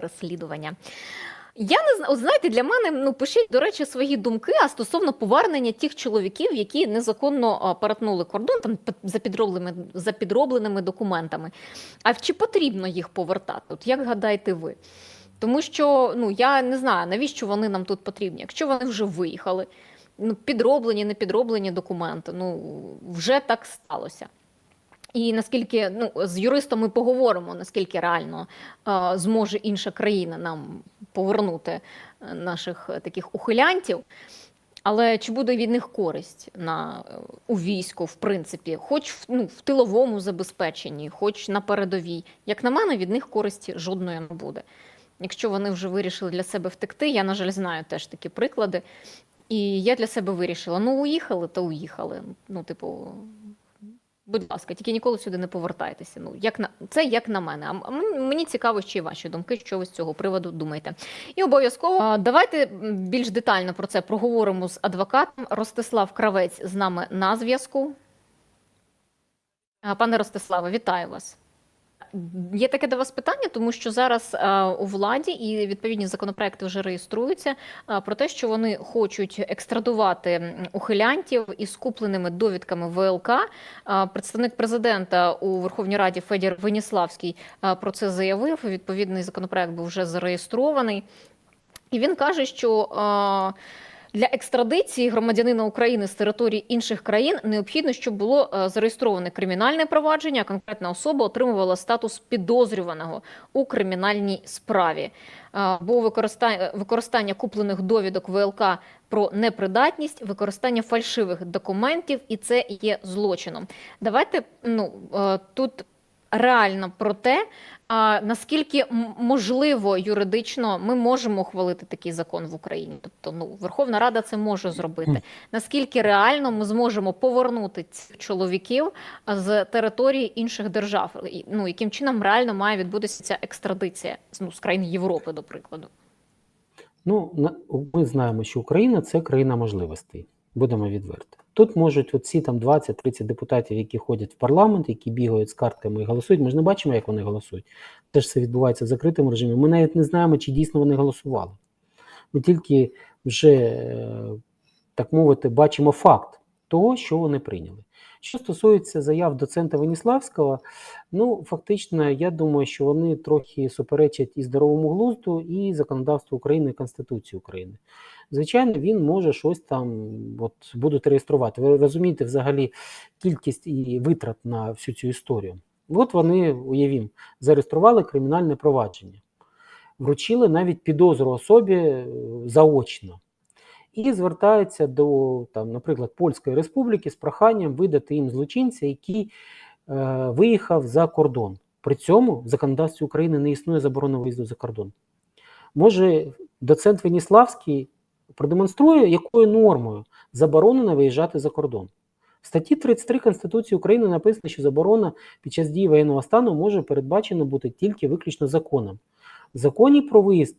переслідування. Я не знаю, знаєте, для мене ну пишіть, до речі, свої думки а стосовно повернення тих чоловіків, які незаконно перетнули кордон там за підробленими за підробленими документами. А чи потрібно їх повертати? От як гадаєте ви? Тому що ну я не знаю, навіщо вони нам тут потрібні, якщо вони вже виїхали, ну підроблені, не підроблені документи. Ну вже так сталося. І наскільки ну з юристом ми поговоримо, наскільки реально е, зможе інша країна нам повернути е, наших таких ухилянтів. Але чи буде від них користь на е, у війську, в принципі, хоч в, ну, в тиловому забезпеченні, хоч на передовій, як на мене, від них користі жодної не буде. Якщо вони вже вирішили для себе втекти, я, на жаль, знаю теж такі приклади. І я для себе вирішила: ну, уїхали, то уїхали. Ну, типу, будь ласка, тільки ніколи сюди не повертайтеся. Ну, як на це як на мене. А мені цікаво, ще й ваші думки, що ви з цього приводу думаєте. І обов'язково давайте більш детально про це проговоримо з адвокатом. Ростислав Кравець з нами на зв'язку. Пане Ростиславе, вітаю вас. Є таке до вас питання, тому що зараз е, у владі і відповідні законопроекти вже реєструються е, про те, що вони хочуть екстрадувати ухилянтів із купленими довідками ВЛК. Е, Представник президента у Верховній Раді Федір Веніславський про це заявив. Відповідний законопроект був вже зареєстрований. І він каже, що для екстрадиції громадянина України з території інших країн необхідно, щоб було е, зареєстроване кримінальне провадження. Конкретна особа отримувала статус підозрюваного у кримінальній справі. Е, Бо використання, використання куплених довідок ВЛК про непридатність, використання фальшивих документів, і це є злочином. Давайте ну е, тут реально про те, а наскільки можливо юридично ми можемо ухвалити такий закон в Україні? Тобто, ну Верховна Рада це може зробити. Наскільки реально ми зможемо повернути цих чоловіків з території інших держав? Ну яким чином реально має відбутися ця екстрадиція ну, з країн Європи, до прикладу? Ну, ми знаємо, що Україна це країна можливостей. Будемо відверті. Тут можуть оці там 20-30 депутатів, які ходять в парламент, які бігають з картками і голосують. Ми ж не бачимо, як вони голосують. Теж це відбувається в закритому режимі. Ми навіть не знаємо, чи дійсно вони голосували. Ми тільки вже, е, так мовити, бачимо факт того, що вони прийняли. Що стосується заяв доцента Веніславського, ну фактично, я думаю, що вони трохи суперечать і здоровому глузду, і законодавству України, і Конституції України. Звичайно, він може щось там от, будуть реєструвати. Ви розумієте взагалі кількість і витрат на всю цю історію. От вони, уявімо, зареєстрували кримінальне провадження, вручили навіть підозру особі е, заочно. І звертаються до, там, наприклад, Польської Республіки з проханням видати їм злочинця, який е, виїхав за кордон. При цьому в законодавстві України не існує заборони виїзду за кордон. Може, доцент Веніславський продемонструє, якою нормою заборонено виїжджати за кордон. В статті 33 Конституції України написано, що заборона під час дії воєнного стану може передбачено бути тільки виключно законом. В законі про виїзд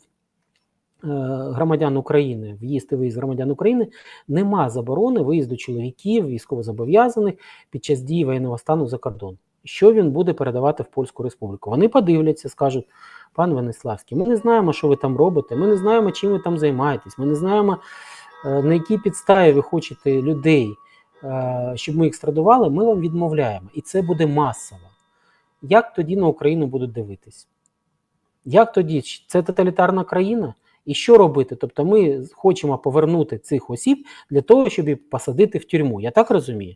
е, громадян України, в'їзд і виїзд громадян України, нема заборони виїзду чоловіків, військовозобов'язаних під час дії воєнного стану за кордон. Що він буде передавати в Польську Республіку? Вони подивляться, скажуть. Пан Венеславський, ми не знаємо, що ви там робите, ми не знаємо, чим ви там займаєтесь, ми не знаємо, е, на якій підставі ви хочете людей, е, щоб ми їх страдували, ми вам відмовляємо. І це буде масово. Як тоді на Україну будуть дивитись? Як тоді? Це тоталітарна країна? І що робити? Тобто ми хочемо повернути цих осіб для того, щоб їх посадити в тюрму. Я так розумію.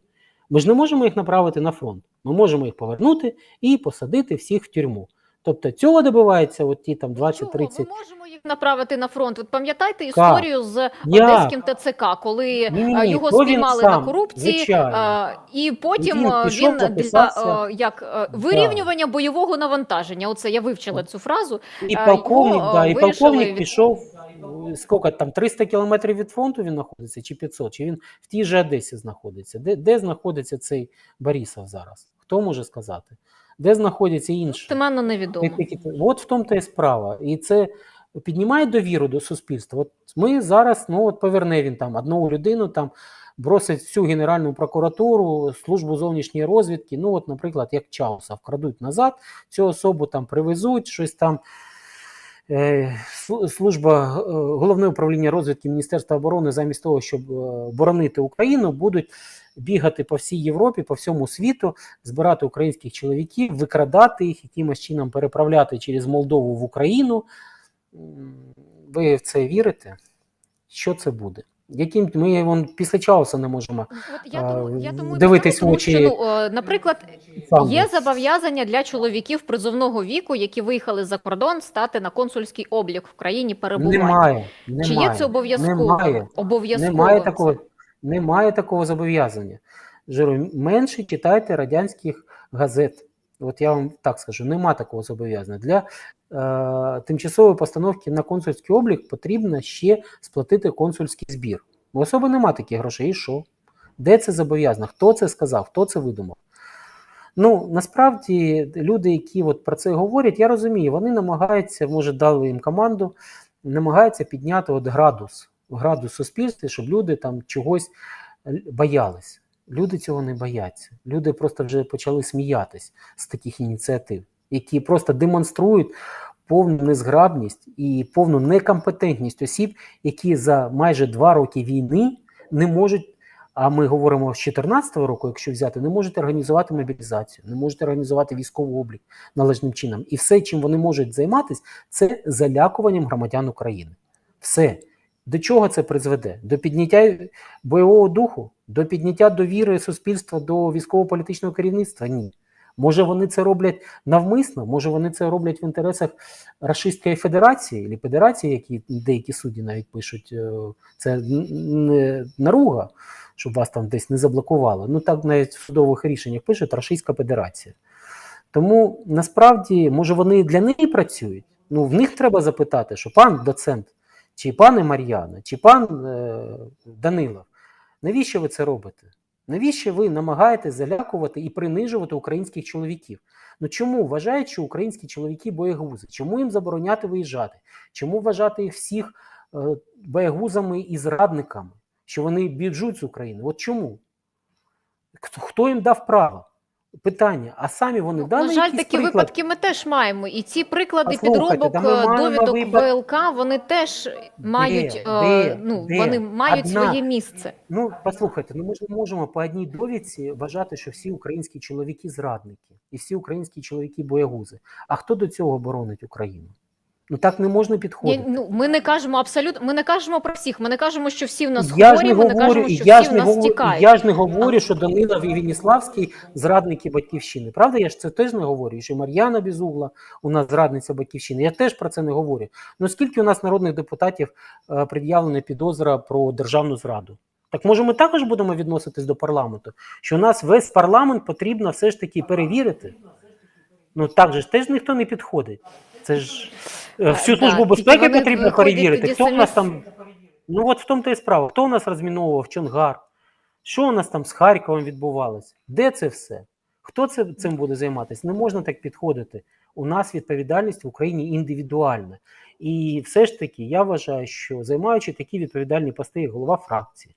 Ми ж не можемо їх направити на фронт. Ми можемо їх повернути і посадити всіх в тюрму. Тобто цього добивається от ті там Чого? 20-30 Ми можемо їх направити на фронт. От пам'ятаєте історію з одеським ТЦК, коли е, його то спіймали сам, на корупції, звичайно. е, і потім Він е, пішов, він для як вирівнювання бойового навантаження. Оце я вивчила цю фразу. І полковник, його, да, і полковник від- пішов, е, скільки там, 300 кілометрів від фронту він знаходиться, чи 500, чи він в тій же Одесі знаходиться? Де, де знаходиться цей Борисов зараз? Хто може сказати? Де знаходяться інші? Достеменно невідомо. От в тому та й справа. І це піднімає довіру до суспільства. От ми зараз, ну от поверне він там одну людину, там бросить всю Генеральну прокуратуру, службу зовнішньої розвідки. Ну, от, наприклад, як Чауса, вкрадуть назад, цю особу там привезуть, щось там служба е, головне управління розвідки Міністерства оборони, замість того, щоб е, боронити Україну, будуть бігати по всій Європі, по всьому світу, збирати українських чоловіків, викрадати їх, якимось чином переправляти через Молдову в Україну. Ви в це вірите? Що це буде? Яким ми вон, після часу не можемо От я тому, я тому дивитись в очі- що, ну, е, наприклад, є зобов'язання для чоловіків призовного віку, які виїхали за кордон, стати на консульський облік в країні перебування. немає. немає. Чи є це обов'язково? Немає. Обов'язково. Немає такого, немає такого зобов'язання. Жиру, менше читайте радянських газет. От я вам так скажу, нема такого зобов'язання. Для е, тимчасової постановки на консульський облік потрібно ще сплатити консульський збір. У особи нема таких грошей. І що? Де це зобов'язано? Хто це сказав? Хто це видумав? Ну, насправді, люди, які от про це говорять, я розумію, вони намагаються, може, дали їм команду, намагаються підняти от градус, градус суспільства, щоб люди там чогось боялись. Люди цього не бояться. Люди просто вже почали сміятись з таких ініціатив, які просто демонструють повну незграбність і повну некомпетентність осіб, які за майже два роки війни не можуть. А ми говоримо з 2014 року, якщо взяти, не можуть організувати мобілізацію, не можуть організувати військовий облік належним чином. І все, чим вони можуть займатися, це залякуванням громадян України. Все. До чого це призведе? До підняття бойового духу, до підняття довіри суспільства до військово-політичного керівництва? Ні. Може, вони це роблять навмисно, може, вони це роблять в інтересах Рашистської Федерації, або Федерації, які деякі судді навіть пишуть, е, це не наруга, щоб вас там десь не заблокували. Ну так навіть в судових рішеннях пишуть Рашистська Федерація. Тому насправді, може, вони для неї працюють. Ну, в них треба запитати, що пан доцент, чи пане Мар'яна, чи пан е, Данилов, навіщо ви це робите? Навіщо ви намагаєтесь залякувати і принижувати українських чоловіків? Ну чому вважають, що українські чоловіки боєгузи? Чому їм забороняти виїжджати? Чому вважати їх всіх е, боєгузами і зрадниками? Що вони біжуть з України? От чому? Хто, їм дав право? Питання. А самі вони Ну, дали на жаль, такі приклад? випадки ми теж маємо. І ці приклади підробок е, довідок випад- ВЛК, вони теж мають, де, де, ну, де? вони мають Однак- своє місце. Ну, послухайте, ну ми ж не можемо по одній довідці вважати, що всі українські чоловіки зрадники і всі українські чоловіки боягузи. А хто до цього боронить Україну? Ну так не можна Ні, ну, ми не кажемо абсолютно, ми не кажемо про всіх. Ми не кажемо, що всі в нас я хворі, не ми не говорю, кажемо, що я всі в не нас говорю, тікають. я ж не говорю, що Данилов і Веніславський зрадники батьківщини. Правда, я ж це теж не говорю. Що Мар'яна Безугла у нас зрадниця батьківщини. Я теж про це не говорю. Ну скільки у нас народних депутатів е, пред'явлена підозра про державну зраду? Так може ми також будемо відноситись до парламенту? Що у нас весь парламент потрібно все ж таки перевірити? Ну так же ж теж ніхто не підходить. Це ж всю Е, службу так, безпеки вони потрібно виходять перевірити. тоді Хто у нас там Ну от в тому то і справа. Хто у нас розміновував Чонгар? Що у нас там з Харковом відбувалося? Де це все? Хто це, цим буде займатися? Не можна так підходити. У нас відповідальність в Україні індивідуальна. І все ж таки, я вважаю, що займаючи такі відповідальні пости, як голова фракції,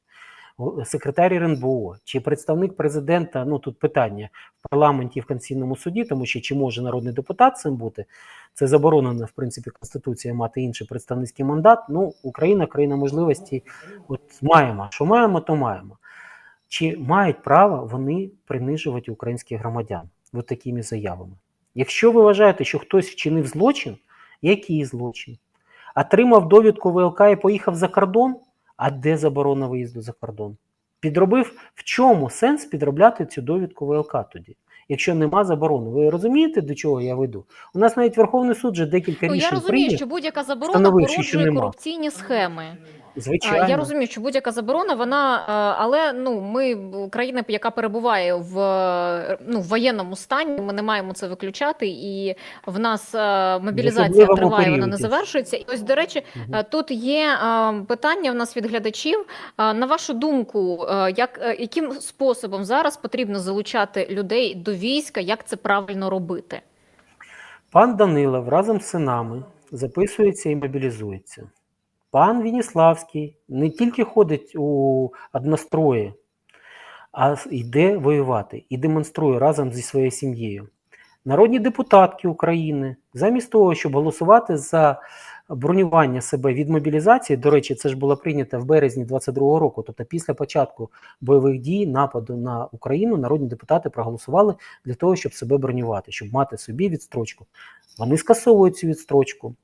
секретар РНБО чи представник президента, ну тут питання в парламенті в Конституційному суді, тому що чи може народний депутат цим бути, це заборонено, в принципі, Конституція мати інший представницький мандат. Ну, Україна, країна можливості, от маємо. Що маємо, то маємо. Чи мають право вони принижувати українських громадян от такими заявами? Якщо ви вважаєте, що хтось вчинив злочин, який злочин? Отримав довідку ВЛК і поїхав за кордон, а де заборона виїзду за кордон? Підробив в чому сенс підробляти цю довідку ВЛК тоді? Якщо нема заборони, ви розумієте, до чого я веду? У нас навіть Верховний суд вже декілька Ну, я розумію, прийняв. що будь-яка заборона породжує корупційні схеми. Звичайно. Я розумію, що будь-яка заборона, вона, е, але ну ми країна, яка перебуває в ну в воєнному стані, ми не маємо це виключати, і в нас е, мобілізація особливому триває, вона не завершується. І ось, до речі, е, тут є питання в нас від глядачів. На вашу думку, як яким способом зараз потрібно залучати людей до війська, як це правильно робити? Пан Данилов разом з синами записується і мобілізується. Пан Вініславський не тільки ходить у однострої, а йде воювати і демонструє разом зі своєю сім'єю. Народні депутатки України, замість того, щоб голосувати за бронювання себе від мобілізації. До речі, це ж було прийнято в березні 22-го року. Тобто, після початку бойових дій, нападу на Україну, народні депутати проголосували для того, щоб себе бронювати, щоб мати собі відстрочку. Вони скасовують цю відстрочку.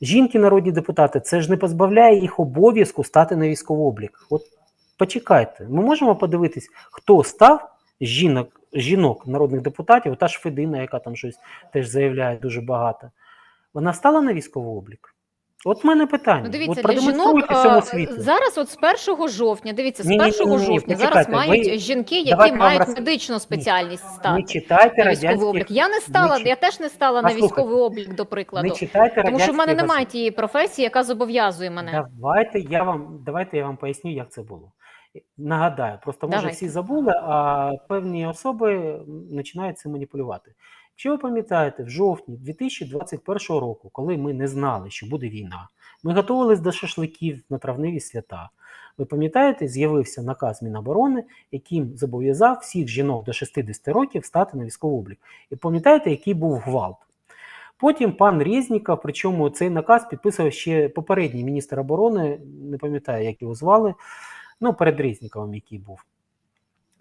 Жінки, народні депутати, це ж не позбавляє їх обов'язку стати на військовий облік. От почекайте, ми можемо подивитись, хто став жінок, жінок народних депутатів, та ж Федина, яка там щось теж заявляє дуже багато. Вона стала на військовий облік? От в мене питання. Ну, дивіться, От для жінок всьому а, світу. зараз, от з 1 жовтня, дивіться, з Ні, ні, 1 ні, ні, ні, жовтня зараз почекайте, мають ви- жінки, які давайте мають роз- медичну спеціальність Не стати читайте на військовий радянських... облік. Я не стала, чит- я теж не стала на Послухайте, військовий облік, до прикладу. Не читайте Тому що в мене немає газети. тієї професії, яка зобов'язує мене. Давайте я вам давайте я вам поясню, як це було. Нагадаю, просто може Давайте. всі забули, а певні особи починають цим маніпулювати. Якщо ви пам'ятаєте, в жовтні 2021 року, коли ми не знали, що буде війна, ми готувалися до шашликів на травневі свята. Ви пам'ятаєте, з'явився наказ Міноборони, яким зобов'язав всіх жінок до 60 років стати на військовий облік. І пам'ятаєте, який був гвалт? Потім пан Резніков, причому цей наказ підписував ще попередній міністр оборони, не пам'ятаю, як його звали, ну, перед Резніковим, який був.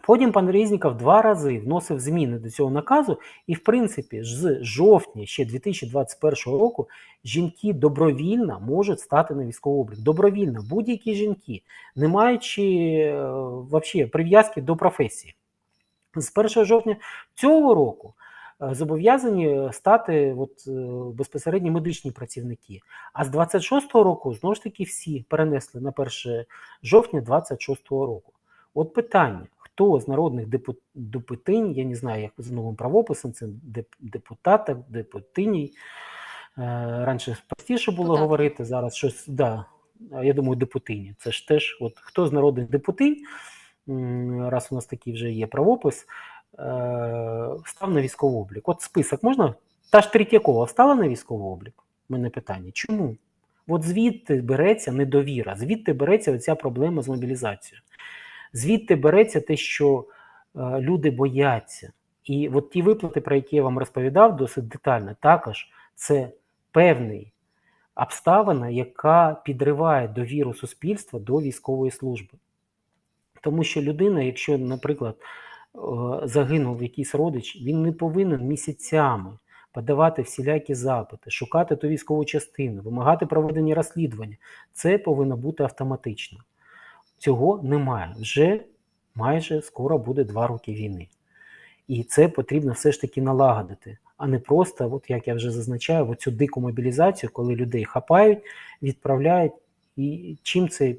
Потім пан Резніков два рази вносив зміни до цього наказу, і, в принципі, з жовтня ще 2021 року жінки добровільно можуть стати на військовий облік. Добровільно, будь-які жінки, не маючи е, прив'язки до професії. З 1 жовтня цього року е, зобов'язані стати от, е, безпосередньо медичні працівники. А з 26-го року знову ж таки всі перенесли на 1 жовтня 26-го року. От питання: хто з народних депу- депутинь, я не знаю, як за новим правописом, це деп- депутаток, депутиній. Е, Раніше простіше було Депутати. говорити, зараз щось, да, я думаю, депутині. Це ж теж, от хто з народних депутинь, раз у нас такий вже є правопис, е, став на військовий облік. От список можна? Та ж Третьякова встала на військовий облік? У мене питання. Чому? От звідти береться недовіра, звідти береться оця проблема з мобілізацією. Звідти береться те, що е, люди бояться. І от ті виплати, про які я вам розповідав досить детально, також це певний обставина, яка підриває довіру суспільства до військової служби. Тому що людина, якщо, наприклад, е, загинув якийсь родич, він не повинен місяцями подавати всілякі запити, шукати ту військову частину, вимагати проведення розслідування. Це повинно бути автоматично. Цього немає. Вже майже скоро буде два роки війни. І це потрібно все ж таки налагодити, а не просто, от як я вже зазначаю, оцю дику мобілізацію, коли людей хапають, відправляють, і чим це,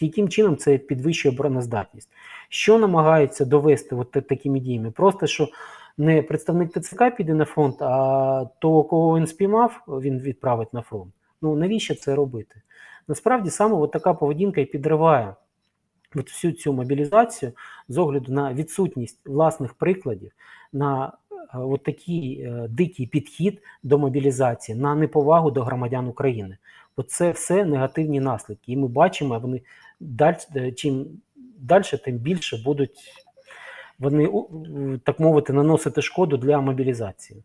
яким чином це підвищує обороноздатність. Що намагаються довести от такими діями? Просто що не представник ТЦК піде на фронт, а того, кого він спіймав, він відправить на фронт. Ну навіщо це робити? Насправді саме от така поведінка і підриває от всю цю мобілізацію з огляду на відсутність власних прикладів, на е, от такий е, дикий підхід до мобілізації, на неповагу до громадян України. Оце все негативні наслідки. І ми бачимо, вони даль, е, чим далі, тим більше будуть вони, так мовити, наносити шкоду для мобілізації.